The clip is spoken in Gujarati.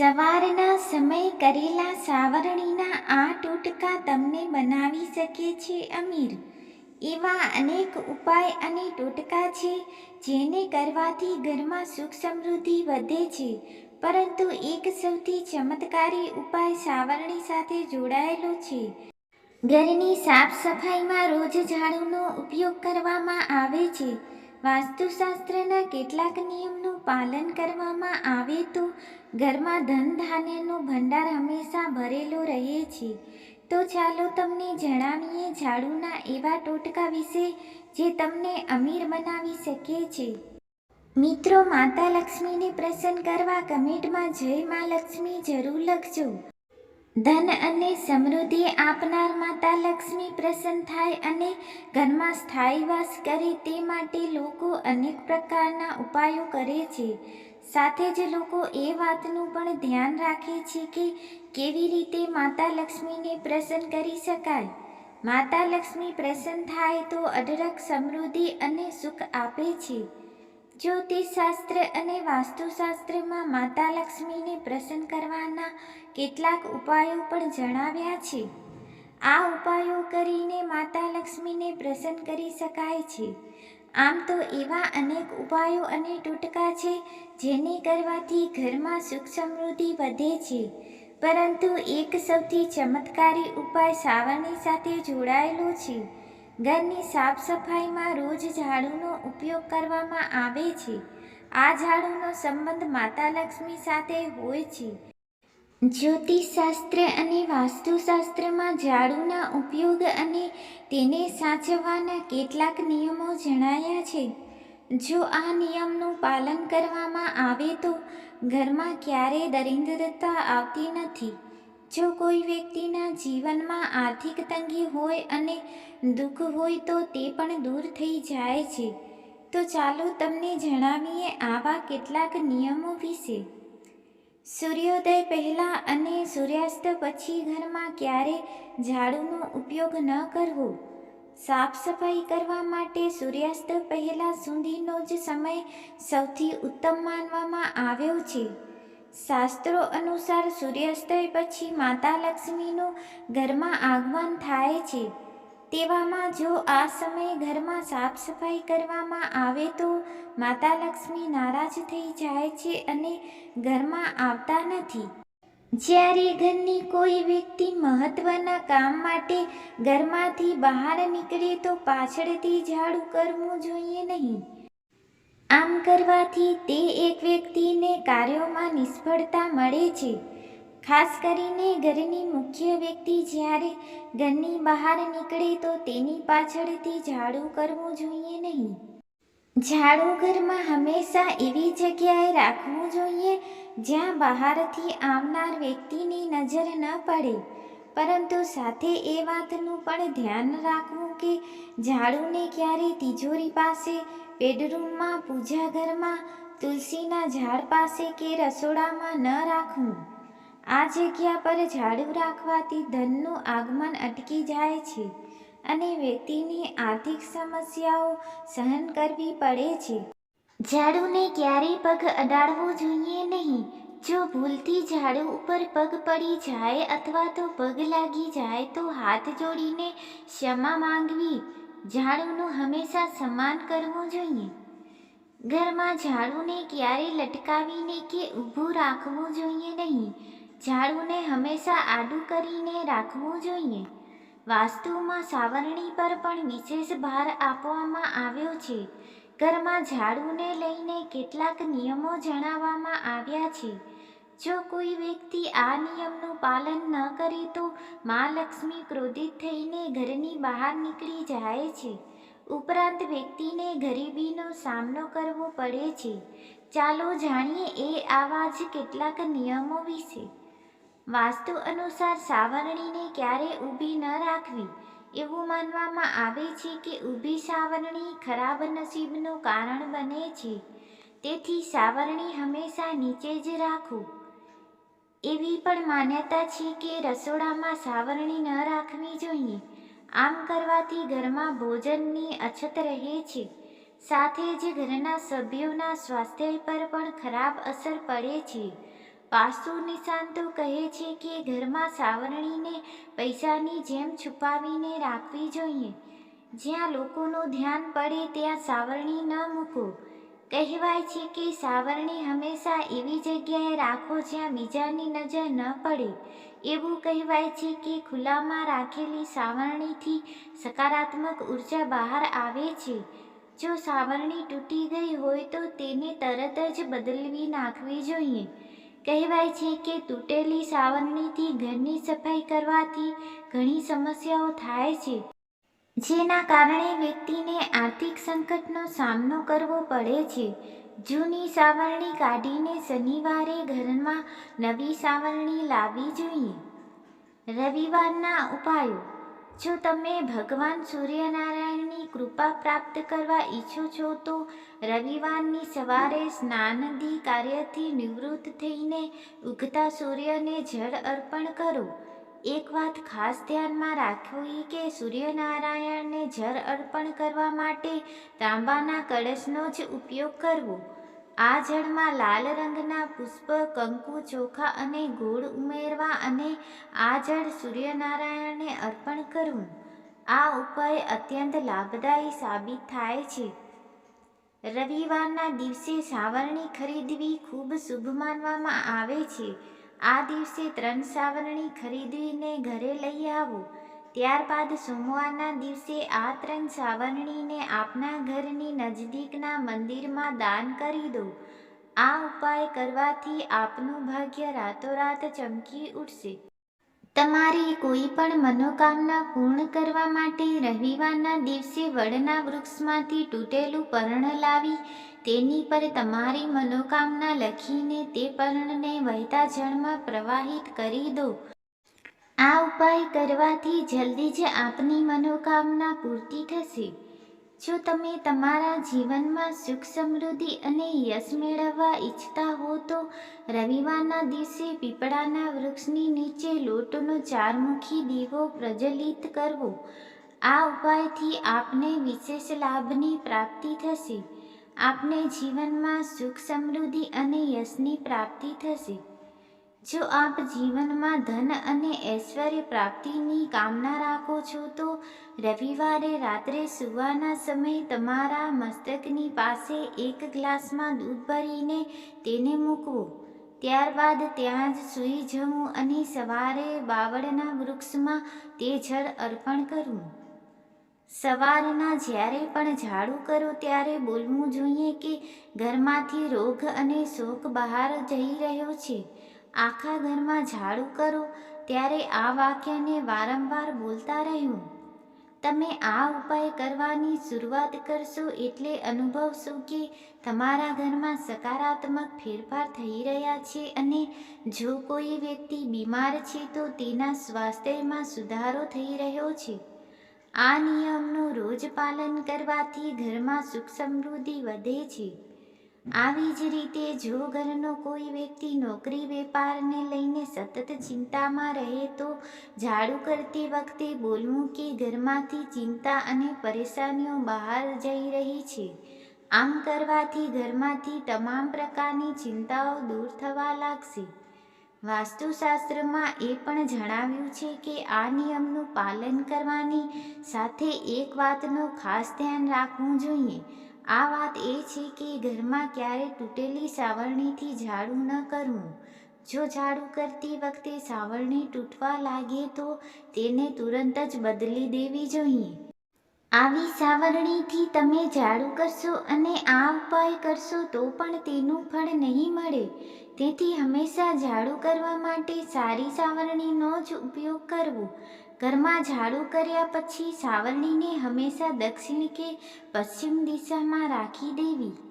સવારના સમય કરેલા સાવરણીના આ ટોટકા તમને બનાવી શકે છે અમીર. એવા અનેક ઉપાય અને ટોટકા છે, જેને કરવાથી ઘરમાં સુખ સમૃદ્ધિ વધે છે. પરંતુ એક સૌથી ચમત્કારી ઉપાય સાવરણી સાથે જોડાયેલો છે. ઘરની સાફ સફાઈમાં રોજ ઝાડુનો ઉપયોગ કરવામાં આવે છે. વાસ્તુશાસ્ત્રના કેટલાક નિયમનું પાલન કરવામાં આવે તો ઘરમાં ધન ધાન્યનું ભંડાર હંમેશા ભરેલો રહે છે. તો ચાલો તમને જણાવીએ ઝાડુના એવા ટોટકા વિશે જે તમને અમીર બનાવી શકે છે. મિત્રો, માતા લક્ષ્મીને પ્રસન્ન કરવા કમેન્ટમાં જય મા લક્ષ્મી જરૂર લખજો. ધન અને સમૃદ્ધિ આપનાર માતા લક્ષ્મી પ્રસન્ન થાય અને ઘરમાં સ્થાયી વાસ કરે તે માટે લોકો અનેક પ્રકારના ઉપાયો કરે છે. સાથે જ લોકો એ વાતનું પણ ધ્યાન રાખે છે કે કેવી રીતે માતા લક્ષ્મીને પ્રસન્ન કરી શકાય. માતા લક્ષ્મી પ્રસન્ન થાય તો અઢળક સમૃદ્ધિ અને સુખ આપે છે. જ્યોતિષશાસ્ત્ર અને વાસ્તુશાસ્ત્રમાં માતા લક્ષ્મીને પ્રસન્ન કરવાના કેટલાક ઉપાયો પણ જણાવ્યા છે. આ ઉપાયો કરીને માતા લક્ષ્મીને પ્રસન્ન કરી શકાય છે. આમ તો એવા અનેક ઉપાયો અને ટોટકા છે જેને કરવાથી ઘરમાં સુખ સમૃદ્ધિ વધે છે. પરંતુ એક સૌથી ચમત્કારી ઉપાય સાવરણી સાથે જોડાયેલો છે. ઘરની સાફ સફાઈમાં રોજ ઝાડુનો ઉપયોગ કરવામાં આવે છે. આ ઝાડુનો સંબંધ માતા લક્ષ્મી સાથે હોય છે. જ્યોતિષશાસ્ત્ર અને વાસ્તુશાસ્ત્રમાં ઝાડુના ઉપયોગ અને તેને સાચવવાના કેટલાક નિયમો જણાયા છે. જો આ નિયમનું પાલન કરવામાં આવે તો ઘરમાં ક્યારેય દરિદ્રતા આવતી નથી. જો કોઈ વ્યક્તિના જીવનમાં આર્થિક તંગી હોય અને દુઃખ હોય તો તે પણ દૂર થઈ જાય છે. તો ચાલો તમને જણાવીએ આવા કેટલાક નિયમો વિશે. સૂર્યોદય પહેલાં અને સૂર્યાસ્ત પછી ઘરમાં ક્યારે ઝાડુનો ઉપયોગ ન કરવો? સાફ સફાઈ કરવા માટે સૂર્યાસ્ત પહેલાં સુધીનો જ સમય સૌથી ઉત્તમ માનવામાં આવ્યો છે. શાસ્ત્રો અનુસાર સૂર્યાસ્તય પછી માતા લક્ષ્મીનું ઘરમાં આગમન થાય છે. તેવામાં જો આ સમયે ઘરમાં સાફ સફાઈ કરવામાં આવે તો માતા લક્ષ્મી નારાજ થઈ જાય છે અને ઘરમાં આવતા નથી. જ્યારે ઘરની કોઈ વ્યક્તિ મહત્વના કામ માટે ઘરમાંથી બહાર નીકળે તો પાછળથી ઝાડુ કરવું જોઈએ નહીં. આમ કરવાથી તે એક વ્યક્તિને કાર્યોમાં નિષ્ફળતા મળે છે. ખાસ કરીને ઘરની મુખ્ય વ્યક્તિ જ્યારે ઘરની બહાર નીકળે તો તેની પાછળથી ઝાડુ કરવું જોઈએ નહીં. ઝાડુ ઘરમાં હંમેશા એવી જગ્યાએ રાખવું જોઈએ જ્યાં બહારથી આવનાર વ્યક્તિની નજર ન પડે. પરંતુ સાથે એ વાતનું પણ ધ્યાન રાખવું કે ઝાડુને ક્યારે તિજોરી પાસે બેડરૂમમાં પૂજા ઘરમાં તુલસીના ઝાડ પાસે કે રસોડામાં ન રાખવું. આ જગ્યા પર ઝાડુ રાખવાથી ધનનું આગમન અટકી જાય છે અને વ્યક્તિની આર્થિક સમસ્યાઓ સહન કરવી પડે છે. ઝાડુને ક્યારેય પગ અડાડવો જોઈએ નહીં. જો ભૂલથી ઝાડુ ઉપર પગ પડી જાય અથવા તો પગ લાગી જાય તો હાથ જોડીને ક્ષમા માંગવી. ઝાડુનું હંમેશા સન્માન કરવું જોઈએ. ઘરમાં ઝાડુને ક્યારે લટકાવીને કે ઊભું રાખવું જોઈએ નહીં. ઝાડુને હંમેશા આડું કરીને રાખવું જોઈએ. વાસ્તુમાં સાવરણી પર પણ વિશેષ ભાર આપવામાં આવ્યો છે. ઘરમાં ઝાડુને લઈને કેટલાક નિયમો જણાવવામાં આવ્યા છે. જો કોઈ વ્યક્તિ આ નિયમનું પાલન ન કરે તો મા લક્ષ્મી ક્રોધિત થઈને ઘરની બહાર નીકળી જાય છે. ઉપરાંત વ્યક્તિને ગરીબીનો સામનો કરવો પડે છે. ચાલો જાણીએ એ આવા જ કેટલાક નિયમો વિશે. વાસ્તુ અનુસાર સાવરણીને ક્યારે ઊભી ન રાખવી એવું માનવામાં આવે છે કે ઊભી સાવરણી ખરાબ નસીબનું કારણ બને છે. તેથી સાવરણી હંમેશા નીચે જ રાખવું. એવી પણ માન્યતા છે કે રસોડામાં સાવરણી ન રાખવી જોઈએ. આમ કરવાથી ઘરમાં ભોજનની અછત રહે છે. સાથે જ ઘરના સભ્યોના સ્વાસ્થ્ય પર પણ ખરાબ અસર પડે છે. વાસ્તુ નિશાંતો કહે છે કે ઘરમાં સાવરણીને પૈસાની જેમ છુપાવીને રાખવી જોઈએ. જ્યાં લોકોનું ધ્યાન પડે ત્યાં સાવરણી ન મૂકો. કહેવાય છે કે સાવરણી હંમેશા એવી જગ્યાએ રાખો જ્યાં બીજાની નજર ન પડે. એવું કહેવાય છે કે ખુલ્લામાં રાખેલી સાવરણીથી સકારાત્મક ઊર્જા બહાર આવે છે. જો સાવરણી તૂટી ગઈ હોય તો તેને તરત જ બદલવી નાખવી જોઈએ. કહેવાય છે કે તૂટેલી સાવરણીથી ઘરની સફાઈ કરવાથી ઘણી સમસ્યાઓ થાય છે. જેના કારણે વ્યક્તિને આર્થિક સંકટનો સામનો કરવો પડે છે. જૂની સાવરણી કાઢીને શનિવારે ઘરમાં નવી સાવરણી લાવવી જોઈએ. રવિવારના ઉપાયો. જો તમે ભગવાન સૂર્યનારાયણની કૃપા પ્રાપ્ત કરવા ઈચ્છો છો, તો રવિવારની સવારે સ્નાનદી કાર્યથી નિવૃત્ત થઈને ઉગતા સૂર્યને જળ અર્પણ કરો. એક વાત ખાસ ધ્યાનમાં રાખવી કે સૂર્યનારાયણને જળ અર્પણ કરવા માટે તાંબાના કળશનો જ ઉપયોગ કરવો. આ જળમાં લાલ રંગના પુષ્પ, કંકુ, ચોખા અને ગોળ ઉમેરવા અને આ જળ સૂર્યનારાયણને અર્પણ કરવું. આ ઉપાય અત્યંત લાભદાયી સાબિત થાય છે. રવિવારના દિવસે સાવરણી ખરીદવી ખૂબ શુભ માનવામાં આવે છે. આ દિવસે ત્રણ સાવરણી ખરીદીને ઘરે લઈ આવો. ત્યારબાદ સોમવારના દિવસે આ ત્રણ સાવરણીને આપના ઘરની નજદીકના મંદિરમાં દાન કરી દો. આ ઉપાય કરવાથી આપનું ભાગ્ય રાતોરાત ચમકી ઉઠશે. તમારી કોઈ પણ મનોકામના પૂર્ણ કરવા માટે રવિવારના દિવસે વડના વૃક્ષમાંથી તૂટેલું પર્ણ લાવી તેની પર તમારી મનોકામના લખીને તે પર્ણને વહેતા જળમાં પ્રવાહિત કરી દો. આ ઉપાય કરવાથી જલ્દી જ આપની મનોકામના પૂર્તિ થશે. જો તમે તમારા જીવનમાં સુખ સમૃદ્ધિ અને યશ મેળવવા ઈચ્છતા હો તો રવિવારના દિવસે પીપળાના વૃક્ષની નીચે લોટનો ચારમુખી દીવો પ્રજ્વલિત કરવો. આ ઉપાયથી આપને વિશેષ લાભની પ્રાપ્તિ થશે. આપને જીવનમાં સુખ સમૃદ્ધિ અને યશની પ્રાપ્તિ થશે. જો આપ જીવનમાં ધન અને ઐશ્વર્ય પ્રાપ્તિની કામના રાખો છો, તો રવિવારે રાત્રે સુવાના સમયે તમારા મસ્તકની પાસે એક ગ્લાસમાં દૂધ ભરીને તેને મૂકવો. ત્યારબાદ ત્યાં જ સૂઈ જવું અને સવારે બાવળના વૃક્ષમાં તે જળ અર્પણ કરવું. સવારના જ્યારે પણ ઝાડુ કરો ત્યારે બોલવું જોઈએ કે ઘરમાંથી રોગ અને શોક બહાર જઈ રહ્યો છે. આખા ઘરમાં ઝાડુ કરો ત્યારે આ વાક્યને વારંવાર બોલતા રહેવું તમે આ ઉપાય કરવાની શરૂઆત કરશો એટલે અનુભવશો કે તમારા ઘરમાં સકારાત્મક ફેરફાર થઈ રહ્યા છે અને જો કોઈ વ્યક્તિ બીમાર છે તો તેના સ્વાસ્થ્યમાં સુધારો થઈ રહ્યો છે. આ નિયમનું રોજ પાલન કરવાથી ઘરમાં સુખ સમૃદ્ધિ વધે છે. આવી જ રીતે જો ઘરનો કોઈ વ્યક્તિ નોકરી વેપારને લઈને સતત ચિંતામાં રહે તો ઝાડુ કરતી વખતે બોલવું કે ઘરમાંથી ચિંતા અને પરેશાનીઓ બહાર જઈ રહી છે. આમ કરવાથી ઘરમાંથી તમામ પ્રકારની ચિંતાઓ દૂર થવા લાગશે. વાસ્તુશાસ્ત્રમાં એ પણ જણાવ્યું છે કે આ નિયમનું પાલન કરવાની સાથે એક વાતનું ખાસ ધ્યાન રાખવું જોઈએ. આ વાત એ છે કે ઘરમાં ક્યારે તૂટેલી સાવરણીથી ઝાડુ ન કરવું. જો ઝાડુ કરતી વખતે સાવરણી તૂટવા લાગે તો તેને તુરંત જ બદલી દેવી જોઈએ. આવી સાવરણીથી તમે ઝાડુ કરશો અને આ ઉપાય કરશો તો પણ તેનું ફળ નહીં મળે. તેથી હંમેશા ઝાડુ કરવા માટે સારી સાવરણીનો જ ઉપયોગ કરવો. ઘરમાં ઝાડુ કર્યા પછી સાવરણીને હંમેશા દક્ષિણ કે પશ્ચિમ દિશામાં રાખી દેવી.